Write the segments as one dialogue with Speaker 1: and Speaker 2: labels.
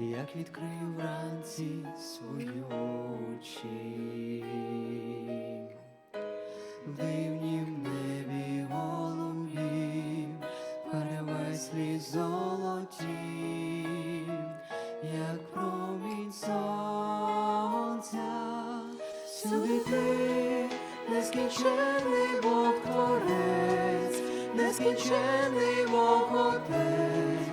Speaker 1: як відкрию вранці свої очі, в дивнім небі голубів, перевеслі золоті, як промінь сонця, сюди ти нескінчений Бог Творець, нескінчений Бог Отець,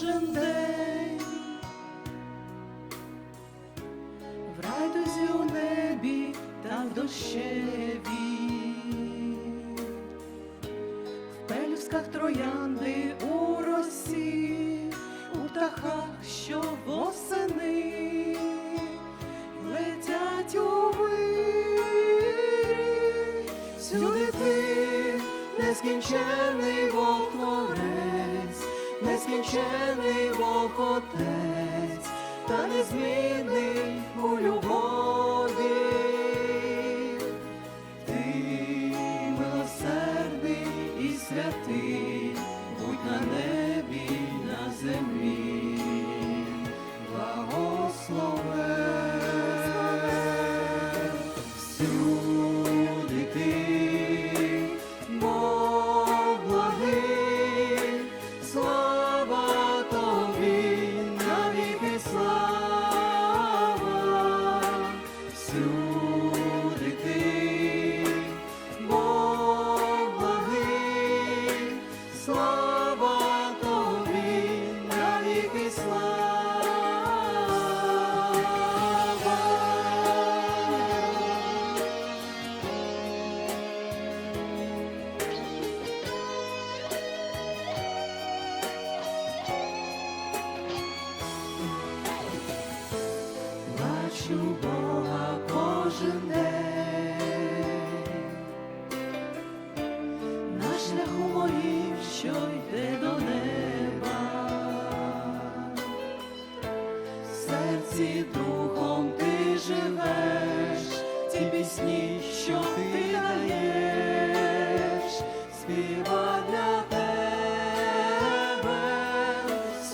Speaker 1: кожен день, в райдузі у небі та в дощеві, в пелюсках троянди у росі, у птахах, що восени. Летять у вирі, всюди нескінчений Бог Творець, нескінчений Бог Отець, та незмінний slow.